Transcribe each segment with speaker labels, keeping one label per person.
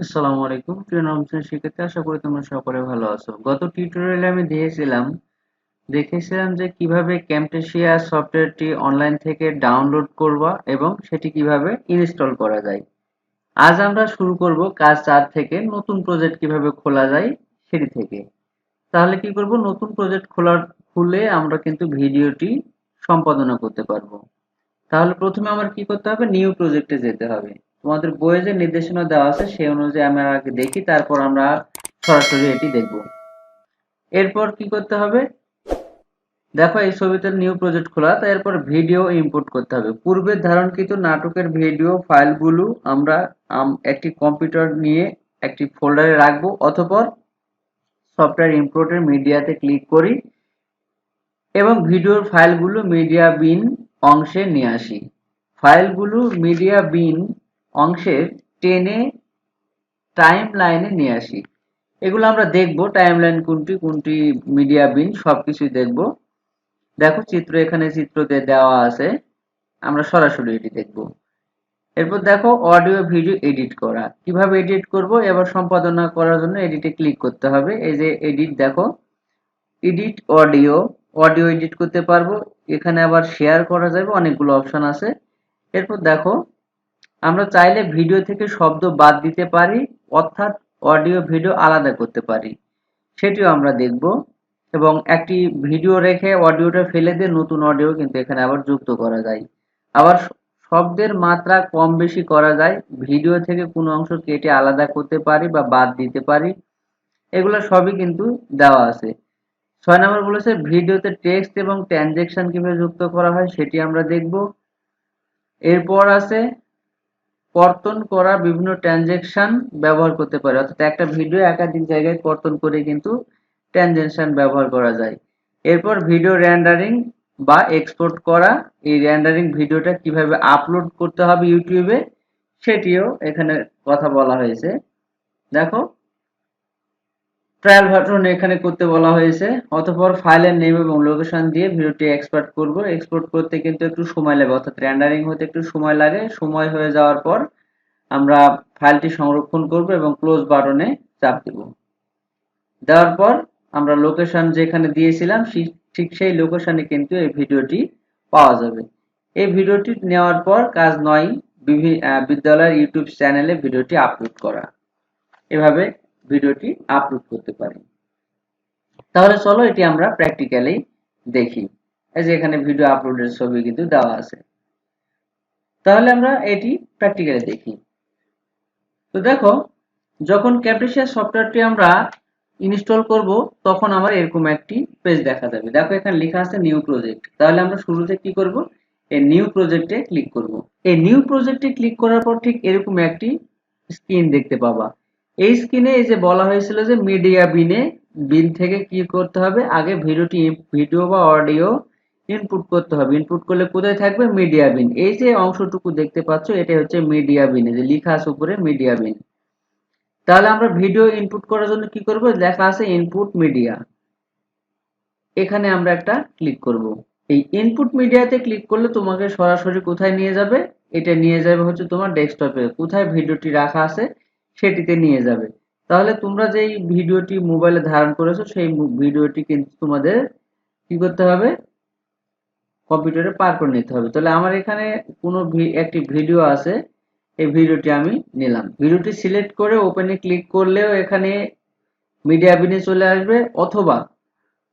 Speaker 1: আসসালামু আলাইকুম। প্রিয় নবম শ্রেণির আশা করি তোমরা সকলে ভালো আছো। গত টিউটোরিয়ালে আমি দিয়েছিলাম দেখেছিলাম যে কীভাবে ক্যামটেশিয়া সফটওয়্যারটি অনলাইন থেকে ডাউনলোড করবা এবং সেটি কীভাবে ইনস্টল করা যায়। আজ আমরা শুরু করব কাজ চার থেকে নতুন প্রজেক্ট কীভাবে খোলা যায় সেটি থেকে। তাহলে কি করব? নতুন প্রজেক্ট খোলার খুলে আমরা কিন্তু ভিডিওটি সম্পাদনা করতে পারব। তাহলে প্রথমে আমার কি করতে হবে? নিউ প্রজেক্টে যেতে হবে। তোমাদের বইয়ে যে নির্দেশনা দেওয়া আছে, সেই অনুযায়ী আমরা আগে দেখি, তারপর আমরা সরাসরি এটি দেখব। এরপর কি করতে হবে? দেখো, এই ছবিতে নিউ প্রজেক্ট খোলা, তাই এরপর ভিডিও ইম্পোর্ট করতে হবে। পূর্বে ধারণকৃত নাটকের ভিডিও ফাইলগুলো আমরা একটি কম্পিউটার নিয়ে একটি ফোল্ডারে রাখব অথবা সফটওয়্যার ইম্পোর্টের মিডিয়াতে ক্লিক করি এবং ভিডিওর ফাইলগুলো মিডিয়া বিন অংশে নিয়ে আসি। ফাইলগুলো মিডিয়া বিন অংশের টেনে টাইম লাইনে নিয়ে আসি। এগুলো আমরা দেখব টাইম লাইন কোনটি কোনটি মিডিয়া বিন সবকিছুই দেখব। দেখো চিত্র, এখানে চিত্রতে দেওয়া আছে। আমরা সরাসরি এটি দেখব। এরপর দেখো অডিও ভিডিও এডিট করা। কীভাবে এডিট করব? এবার সম্পাদনা করার জন্য এডিটে ক্লিক করতে হবে। এই যে এডিট দেখো। এডিট অডিও অডিও এডিট করতে পারব। এখানে আবার শেয়ার করা যাবে। অনেকগুলো অপশন আছে। এরপর দেখো আমরা চাইলে ভিডিও থেকে শব্দ বাদ দিতে পারি, অর্থাৎ অডিও ভিডিও আলাদা করতে পারি। সেটিও আমরা দেখব। এবং একটি ভিডিও রেখে অডিওটা ফেলে দিয়ে নতুন অডিও কিন্তু এখানে আবার যুক্ত করা যায়। আবার শব্দের মাত্রা কম বেশি করা যায়। ভিডিও থেকে কোনো অংশ কেটে আলাদা করতে পারি বা বাদ দিতে পারি। এগুলো সবই কিন্তু দেওয়া আছে। ছয় নম্বর বলেছে, ভিডিওতে টেক্সট এবং ট্রানজেকশন কীভাবে যুক্ত করা হয় সেটি আমরা দেখব। এরপর আছে কর্তন করা বিভিন্ন ট্রানজেকশন ব্যবহার করতে পারে। অর্থাৎ একটা ভিডিও একাধিক জায়গায় কর্তন করে কিন্তু ট্রানজেকশন ব্যবহার করা যায়। এরপর ভিডিও র্যান্ডারিং বা এক্সপোর্ট করা, এই র্যান্ডারিং ভিডিওটা কীভাবে আপলোড করতে হবে ইউটিউবে সেটিও এখানে কথা বলা হয়েছে। দেখো ট্রায়াল বাটন এখানে করতে বলা হয়েছে। অতঃপর ফাইলের নেম এবং লোকেশন দিয়ে ভিডিওটি এক্সপোর্ট করব। এক্সপোর্ট করতে কিন্তু একটু সময় লাগে, অর্থাৎ রেন্ডারিং হতে একটু সময় লাগে। সময় হয়ে যাওয়ার পর আমরা ফাইলটি সংরক্ষণ করব এবং ক্লোজ বাটনে চাপ দেব। দেওয়ার পর আমরা লোকেশন যেখানে দিয়েছিলাম ঠিক সেই লোকেশনে কিন্তু এই ভিডিওটি পাওয়া যাবে। এই ভিডিওটি নেওয়ার পর কাজ নয় বিদ্যালয়ের ইউটিউব চ্যানেলে ভিডিওটি আপলোড করা। এভাবে ভিডিওটি আপলোড করতে পারি। তাহলে চলো এটি আমরা প্র্যাকটিক্যালি দেখি। এই যে এখানে ভিডিও আপলোডের ছবি কিন্তু দেওয়া আছে। তাহলে আমরা এটি প্র্যাকটিক্যালি দেখি। তো দেখো, যখন ক্যাপটেশিয়া সফটওয়্যারটি আমরা ইনস্টল করব, তখন আমার এরকম একটি পেজ দেখা যাবে। দেখো এখানে লেখা আছে নিউ প্রজেক্ট তাহলে আমরা শুরুতে কি করব? এই নিউ প্রজেক্টে ক্লিক করব। এই নিউ প্রজেক্টে ক্লিক করার পর ঠিক এরকম একটি স্ক্রিন দেখতে পাবা। এই স্ক্রিনে এই যে বলা হয়েছিল যে মিডিয়া বিনে বিন থেকে কি করতে হবে? আগে ভিডিওটি ভিডিও বা অডিও ইনপুট করতে হবে। ইনপুট করলে কোথায় থাকবে? মিডিয়া বিন এই যে অংশটুকু দেখতে পাচ্ছ এটা হচ্ছে মিডিয়া বিন যে লেখা আছে উপরে মিডিয়া বিন তাহলে আমরা ভিডিও ইনপুট করার জন্য কি করব? লেখা আছে ইনপুট মিডিয়া এখানে আমরা একটা ক্লিক করব। এই ইনপুট মিডিয়াতে ক্লিক করলে তোমাকে সরাসরি কোথায় নিয়ে যাবে? এটা নিয়ে যাবে হচ্ছে তোমার ডেস্কটপে কোথায় ভিডিওটি রাখা আছে? সেটিতে নিয়ে যাবে। তাহলে তোমরা যেই ভিডিওটি মোবাইলে ধারণ করেছ, সেই ভিডিওটি কিন্তু তোমাদের কি করতে হবে? কম্পিউটারে পার করে নিতে হবে। তাহলে আমার এখানে কোনো একটি ভিডিও আছে, এই ভিডিওটি আমি নিলাম। ভিডিওটি সিলেক্ট করে ওপেনে ক্লিক করলেও এখানে মিডিয়া বিনে চলে আসবে, অথবা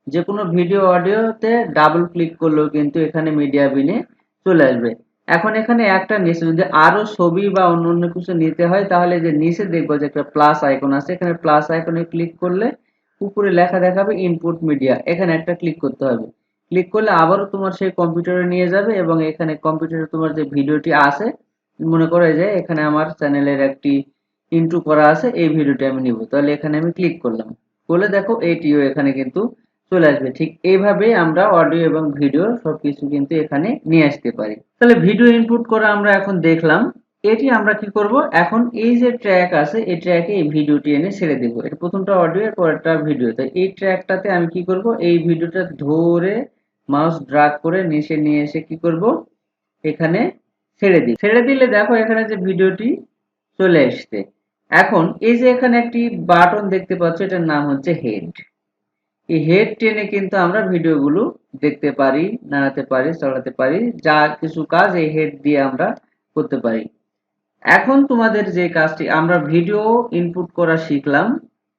Speaker 1: যে কোনো ভিডিও অডিওতে ডাবল ক্লিক করলেও কিন্তু এখানে মিডিয়া বিনে চলে আসবে। এখন এখানে একটা নিচে যদি আরও ছবি বা অন্য অন্য কিছু নিতে হয়, তাহলে যে নিচে দেখব যে একটা প্লাস আইকন আছে, এখানে প্লাস আইকনে ক্লিক করলে উপরে লেখা দেখাবে ইনপুট মিডিয়া এখানে একটা ক্লিক করতে হবে। ক্লিক করলে আবারও তোমার সেই কম্পিউটারে নিয়ে যাবে এবং এখানে কম্পিউটারে তোমার যে ভিডিওটি আছে, মনে করে যে এখানে আমার চ্যানেলের একটি ইন্টু করা আছে, এই ভিডিওটি আমি নিব। তাহলে এখানে আমি ক্লিক করলাম। করলে দেখো এইটিও এখানে কিন্তু চলে আসবে। ঠিক এইভাবে আমরা অডিও এবং ভিডিও সবকিছু কিন্তু এখানে নিয়ে আসতে পারি। তাহলে ভিডিও ইনপুট করা আমরা এখন দেখলাম, এটি আমরা কি করব? এখন এই যে ট্র্যাক আছে, এই ট্র্যাকে এই ভিডিওটি এনে ছেড়ে দেব। এটা প্রথমটা অডিও এর পরেরটা ভিডিও তাই এই ট্র্যাকটাতে আমি কি করব? এই ভিডিওটা ধরে মাউস ড্রাগ করে নিচে নিয়ে এসে কি করব? এখানে ছেড়ে দিই। ছেড়ে দিলে দেখো এখানে যে ভিডিওটি চলে আসছে এখন এই যে এখানে একটি বাটন দেখতে পাচ্ছ, এটার নাম হচ্ছে হেড এই হেড টেনে কিন্তু আমরা ভিডিওগুলো দেখতে পারি, নাড়াতে পারি চালাতে পারি, যা কিছু কাজ এই হেড দিয়ে আমরা করতে পারি। এখন তোমাদের যে কাজটি, আমরা ভিডিও ইনপুট করা শিখলাম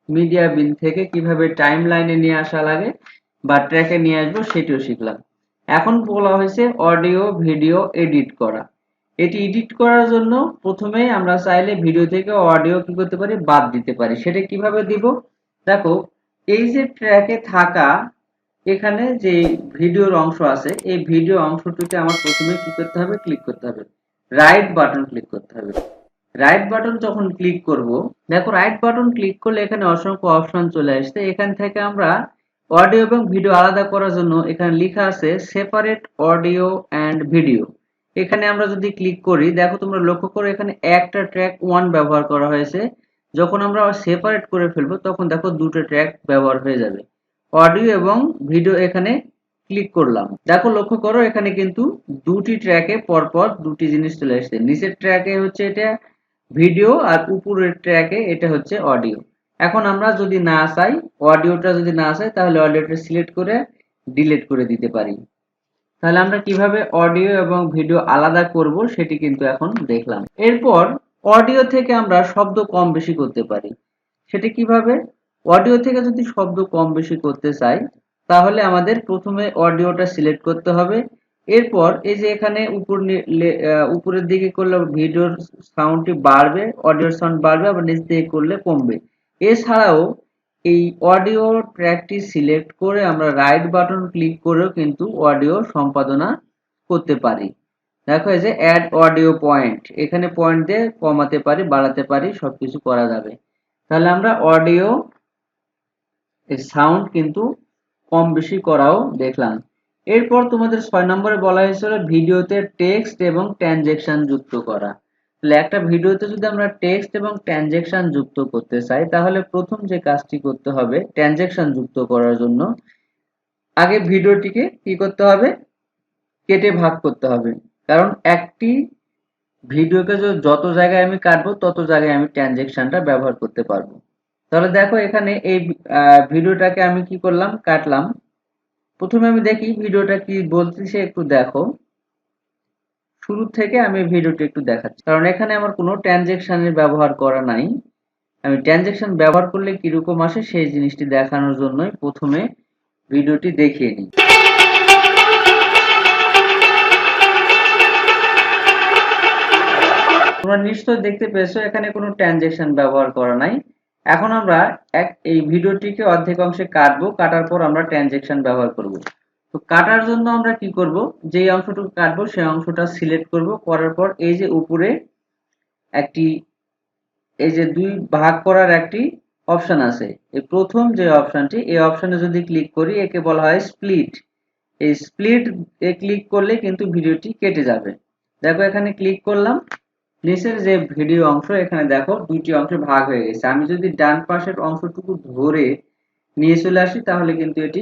Speaker 1: মিডিয়া বিন থেকে কীভাবে টাইম লাইনে নিয়ে আসা লাগে বা ট্র্যাকে নিয়ে আসব সেটিও শিখলাম। এখন বলা হয়েছে অডিও ভিডিও এডিট করা। এটি এডিট করার জন্য প্রথমে আমরা চাইলে ভিডিও থেকে অডিও কি করতে পারি, বাদ দিতে পারি। সেটা কীভাবে দিব? দেখো এই যে ট্র্যাকে থাকা এখানে যে ভিডিওর অংশ আছে, এই ভিডিও অংশটিতে আমার প্রথমে কি করতে হবে? ক্লিক করতে হবে। রাইট বাটন ক্লিক করতে হবে। রাইট বাটন যখন ক্লিক করব, দেখো রাইট বাটন ক্লিক করলে এখানে অসংখ্য অপশন চলে আসছে। এখান থেকে আমরা অডিও এবং ভিডিও আলাদা করার জন্য এখানে লেখা আছে সেপারেট অডিও অ্যান্ড ভিডিও এখানে আমরা যদি ক্লিক করি, দেখো তোমরা লক্ষ্য করো এখানে একটা ট্র্যাক ওয়ান ব্যবহার করা হয়েছে। যখন আমরা সেপারেট করে ফেলব, তখন দেখো দুটো ট্র্যাক ব্যবহার হয়ে যাবে। অডিও এবং ভিডিও এখানে ক্লিক করলাম। দেখো লক্ষ্য করো, এখানে কিন্তু দুটি ট্র্যাকে পরপর দুটি জিনিস চলে আসছে। নিচের ট্র্যাকে হচ্ছে এটা ভিডিও আর উপরের ট্র্যাকে এটা হচ্ছে অডিও এখন আমরা যদি না চাই অডিওটা যদি না চাই, তাহলে অডিওটা সিলেক্ট করে ডিলিট করে দিতে পারি। তাহলে আমরা কীভাবে অডিও এবং ভিডিও আলাদা করব, সেটি কিন্তু এখন দেখলাম। এরপর অডিও থেকে আমরা শব্দ কম বেশি করতে পারি। সেটা কীভাবে? অডিও থেকে যদি শব্দ কম বেশি করতে চাই, তাহলে আমাদের প্রথমে অডিওটা সিলেক্ট করতে হবে। এরপর এই যে এখানে উপর উপরের দিকে করলে ভিডিওর সাউন্ডটি বাড়বে, অডিওর সাউন্ড বাড়বে, আবার নিচ দিকে করলে কমবে। এছাড়াও এই অডিও ট্র্যাকটি সিলেক্ট করে আমরা রাইট বাটন ক্লিক করেও কিন্তু অডিও সম্পাদনা করতে পারি। দেখো এই যে অ্যাড অডিও পয়েন্ট এখানে পয়েন্ট দিয়ে কমাতে পারি, বাড়াতে পারি সব কিছু করা যাবে। তাহলে আমরা অডিও সাউন্ড কিন্তু কম বেশি করাও দেখলাম। এরপর তোমাদের ছয় নম্বরে বলা হয়েছিল ভিডিওতে টেক্সট এবং ট্রানজেকশন যুক্ত করা। তাহলে একটা ভিডিওতে যদি আমরা টেক্সট এবং ট্রানজেকশন যুক্ত করতে চাই, তাহলে প্রথম যে কাজটি করতে হবে ট্রানজেকশন যুক্ত করার জন্য, আগে ভিডিওটিকে কি করতে হবে? কেটে ভাগ করতে হবে। কারণ একটি ভিডিওকে যত জায়গায় আমি কাটবো, তত জায়গায় আমি ট্রানজেকশনটা ব্যবহার করতে পারব। তাহলে দেখো এখানে এই ভিডিওটাকে আমি কি করলাম, কাটলাম। প্রথমে আমি দেখি ভিডিওটা কি বলতেছে একটু দেখো। শুরু থেকে আমি ভিডিওটি একটু দেখাচ্ছি। কারণ এখানে আমার কোনো ট্রানজেকশনের ব্যবহার করা নাই। আমি ট্রানজেকশন ব্যবহার করলে কীরকম আসে, সেই জিনিসটি দেখানোর জন্যই প্রথমে ভিডিওটি দেখিয়ে নিই। তোমরা নিশ্চয় দেখতে পেয়েছ, এখানে কোনো ট্রানজেকশন ব্যবহার করা নাই। এখন আমরা এক, এই ভিডিওটিকে অর্ধেক অংশে কাটবো, কাটার পর আমরা ট্রানজেকশন ব্যবহার করব। তো কাটার জন্য আমরা কি করব? যে অংশটুকু কাটবো, সেই অংশটা সিলেক্ট করব, করার পর এই যে উপরে একটি, এই যে দুই ভাগ করার একটি অপশন আছে। এই প্রথম যে অপশনটি এই অপশনে যদি ক্লিক করি, একে বলা হয় স্প্লিট এই স্প্লিট এ ক্লিক করলে কিন্তু ভিডিওটি কেটে যাবে। দেখো এখানে ক্লিক করলাম নিচের যে ভিডিও অংশ, এখানে দেখো দুইটি অংশে ভাগ হয়ে গেছে। আমি যদি ডান পাশের অংশটুকু ধরে নিয়ে চলে আসি, তাহলে কিন্তু এটি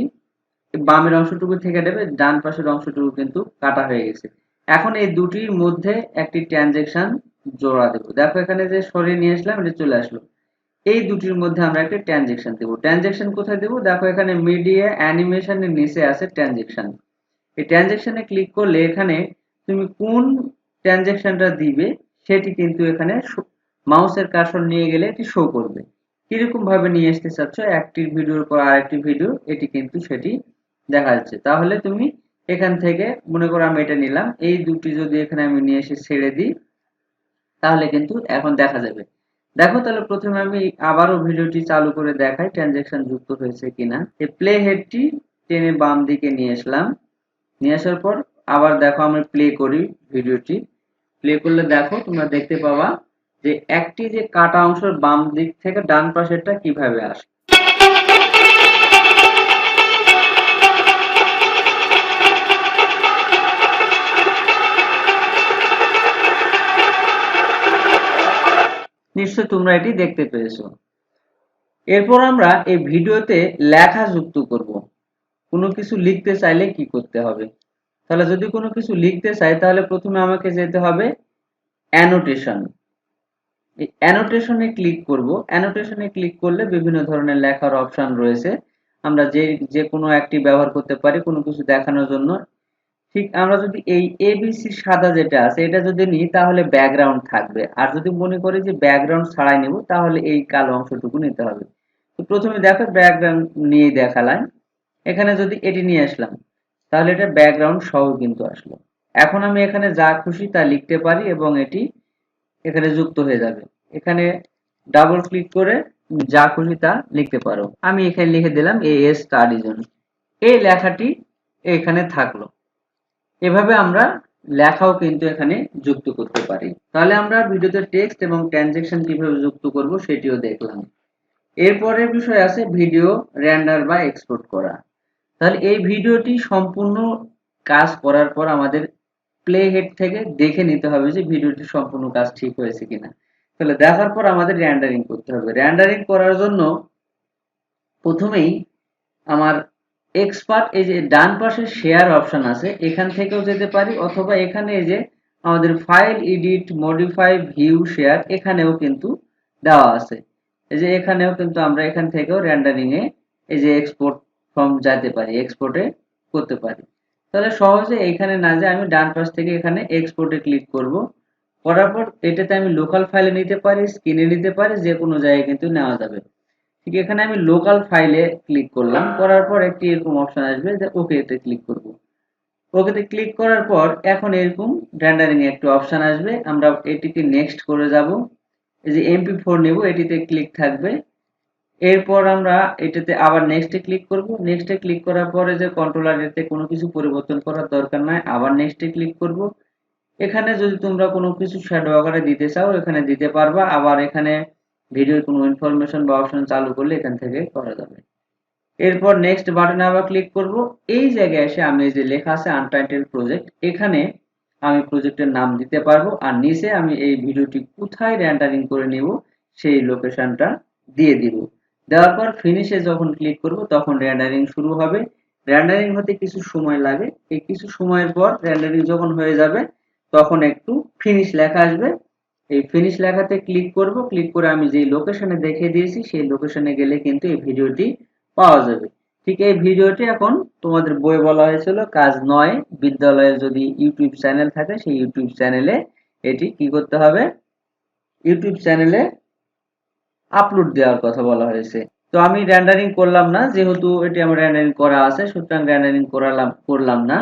Speaker 1: বামের অংশটুকু থেকে দেবে ডান পাশের অংশটুকু কিন্তু কাটা হয়ে গেছে। এখন এই দুটির মধ্যে একটি ট্রানজেকশন জোড়া দেবো। দেখো এখানে যে সরিয়ে নিয়ে আসলাম, এটা চলে আসলো। এই দুটির মধ্যে আমরা একটা ট্রানজেকশন দেবো। ট্রানজেকশন কোথায় দেবো? দেখো এখানে মিডিয়া অ্যানিমেশনের নিচে আছে ট্রানজেকশন। এই ট্রানজেকশনে ক্লিক করলে এখানে তুমি কোন ট্রানজেকশনটা দিবে সেটি কিন্তু এখানে মাউসের কার্সর নিয়ে গেলে এটি শো করবে। কীরকম ভাবে নিয়ে আসতে চাচ্ছ, একটি ভিডিওর পর আরেকটি ভিডিও, এটি কিন্তু সেটি দেখা যাচ্ছে তাহলে তুমি এখান থেকে, মনে করো আমি এটা নিলাম, এই দুটি যদি এখানে আমি নিয়ে এসে ছেড়ে দিই, তাহলে কিন্তু এখন দেখা যাবে। দেখো তাহলে প্রথমে আমি আবারও ভিডিওটি চালু করে দেখাই ট্রানজেকশন যুক্ত হয়েছে কিনা। এই প্লে হেডটি টেনে বাম দিকে নিয়ে আসলাম। নিয়ে আসার পর আবার দেখো আমি প্লে করি ভিডিওটি। প্লে করলে দেখো তোমরা দেখতে পাবা যে একটি যে কাটা অংশের বাম দিক থেকে ডান পাশেরটা কীভাবে আসে। নিশ্চয় তোমরা এটি দেখতে পেয়েছ। এরপর আমরা এই ভিডিওতে লেখা যুক্ত করব। কোনো কিছু লিখতে চাইলে কি করতে হবে? তাহলে যদি কোনো কিছু লিখতে চাই, তাহলে প্রথমে আমাকে যেতে হবে অ্যানোটেশন অ্যানোটেশনে ক্লিক করব। অ্যানোটেশনে ক্লিক করলে বিভিন্ন ধরনের লেখার অপশন রয়েছে। আমরা যে যে কোনো একটি ব্যবহার করতে পারি, কোনো কিছু দেখানোর জন্য। ঠিক আমরা যদি এই এবিসি সাদা যেটা আছে, এটা যদি নিই, তাহলে ব্যাকগ্রাউন্ড থাকবে। আর যদি মনে করি যে ব্যাকগ্রাউন্ড ছাড়াই নেব, তাহলে এই কালো অংশটুকু নিতে হবে। তো প্রথমে দেখো ব্যাকগ্রাউন্ড নিয়ে দেখালাম। এখানে যদি এটি নিয়ে আসলাম তাহলে এটা ব্যাকগ্রাউন্ড সহ কিন্তু আসলো। এখন আমি এখানে যা খুশি তা লিখতে পারি এবং এটি এখানে যুক্ত হয়ে যাবে। এখানে ডাবল ক্লিক করে যা খুশি তা লিখতে পারো। আমি এখানে লিখে দিলাম এ এস স্টাডি জোন এই লেখাটি এখানে থাকল। এভাবে আমরা লেখাও কিন্তু এখানে যুক্ত করতে পারি। তাহলে আমরা ভিডিওতে টেক্সট এবং ট্রানজেকশন কীভাবে যুক্ত করব সেটিও দেখলাম। এরপরের বিষয় আছে ভিডিও রেন্ডার বা এক্সপোর্ট করা। তাহলে এই ভিডিওটি সম্পূর্ণ কাজ করার পর আমাদের প্লে হেড থেকে দেখে নিতে হবে যে ভিডিওটি সম্পূর্ণ কাজ ঠিক হয়েছে কিনা। তাহলে দেখার পর আমাদের র্যান্ডারিং করতে হবে। র্যান্ডারিং করার জন্য প্রথমেই আমার এক্সপার্ট এই যে ডান পাশে শেয়ার অপশন আছে, এখান থেকেও যেতে পারি অথবা এখানে যে আমাদের file edit modify view share এখানেও কিন্তু দেওয়া আছে। এই যে এখানেও কিন্তু আমরা এখান থেকেও র্যান্ডারিং এ এই যে এক্সপোর্ট ফর্ম যেতে পারি এক্সপোর্টে করতে পারি। তাহলে সহজে এখানে না যে আমি ডান পাশ থেকে এখানে এক্সপোর্টে ক্লিক করব। করার পর এটাতে আমি লোকাল ফাইলে নিতে পারি স্ক্রিনে নিতে পারি, যে কোনো জায়গায় কিন্তু নেওয়া যাবে। ঠিক এখানে আমি লোকাল ফাইলে ক্লিক করলাম। করার পর একটি এরকম অপশন আসবে যে ওকে তে ক্লিক করব। ওকেতে ক্লিক করার পর এখন এরকম রেন্ডারিং একটি অপশন আসবে। আমরা এটিকে নেক্সট করে যাব। এই যে এমপি ফোর নেব, এটিতে ক্লিক থাকবে। এরপর আমরা এটাতে আবার নেক্সটে ক্লিক করব। নেক্সটে ক্লিক করার পরে যে কন্ট্রোলারেতে কোনো কিছু পরিবর্তন করার দরকার নাই, আবার নেক্সটে ক্লিক করব। এখানে যদি তোমরা কোনো কিছু শ্যাডো আকারে দিতে চাও, এখানে দিতে পারবা। আবার এখানে ভিডিওর কোনো ইনফরমেশন বা অপশন চালু করলে এখান থেকে করা যাবে। এরপর নেক্সট বাটনে আবার ক্লিক করব। এই জায়গায় এসে আমি যে লেখা আছে আনটাইটেল প্রজেক্ট এখানে আমি প্রজেক্টের নাম দিতে পারব। আর নিচে আমি এই ভিডিওটি কোথায় র্যান্ডারিং করে নিব, সেই লোকেশনটা দিয়ে দিব। দেওয়ার পর ফিনিশে যখন ক্লিক করব, তখন র্যান্ডারিং শুরু হবে। র্যান্ডারিং হতে কিছু সময় লাগে। এই কিছু সময়ের পর র্যান্ডারিং যখন হয়ে যাবে, তখন একটু ফিনিশ লেখা আসবে। এই ফিনিশ লেখাতে ক্লিক করব। ক্লিক করে আমি যেই লোকেশনে দেখে দিয়েছি, সেই লোকেশনে গেলে কিন্তু এই ভিডিওটি পাওয়া যাবে। ঠিক এই ভিডিওটি এখন তোমাদের বই বলা হয়েছিল, কাজ নয় বিদ্যালয়ে যদি ইউটিউব চ্যানেল থাকে, সেই ইউটিউব চ্যানেলে এটি কি করতে হবে? ইউটিউব চ্যানেলে আপলোড দেওয়ার কথা বলা হয়েছে। তো আমি র্যান্ডারিং করলাম না, যেহেতু এটি আমার র্যান্ডারিং করা আছে, সুতরাং র্যান্ডারিং করালাম, করলাম না।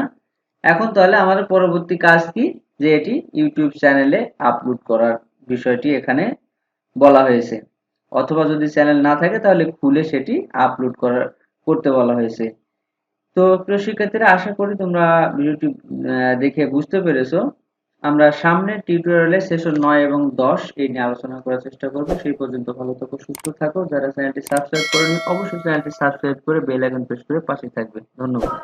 Speaker 1: এখন তাহলে আমাদের পরবর্তী কাজ কি? যে এটি ইউটিউব চ্যানেলে আপলোড করার বিষয়টি এখানে বলা হয়েছে। অথবা যদি চ্যানেল না থাকে, তাহলে খুলে সেটি আপলোড করার, করতে বলা হয়েছে। তো প্রিয় শিক্ষার্থীরা, আশা করি তোমরা ভিডিওটি দেখে বুঝতে পেরেছ। আমরা সামনে টিউটোরিয়ালে সেশন নয় এবং দশ এই নিয়ে আলোচনা করার চেষ্টা করব। সেই পর্যন্ত ভালো থাকো, সুস্থ থাকো। যারা চ্যানেলটি সাবস্ক্রাইব করেনি অবশ্যই চ্যানেলটি সাবস্ক্রাইব করে বেল আইকন প্রেস করে পাশে থাকবে ধন্যবাদ।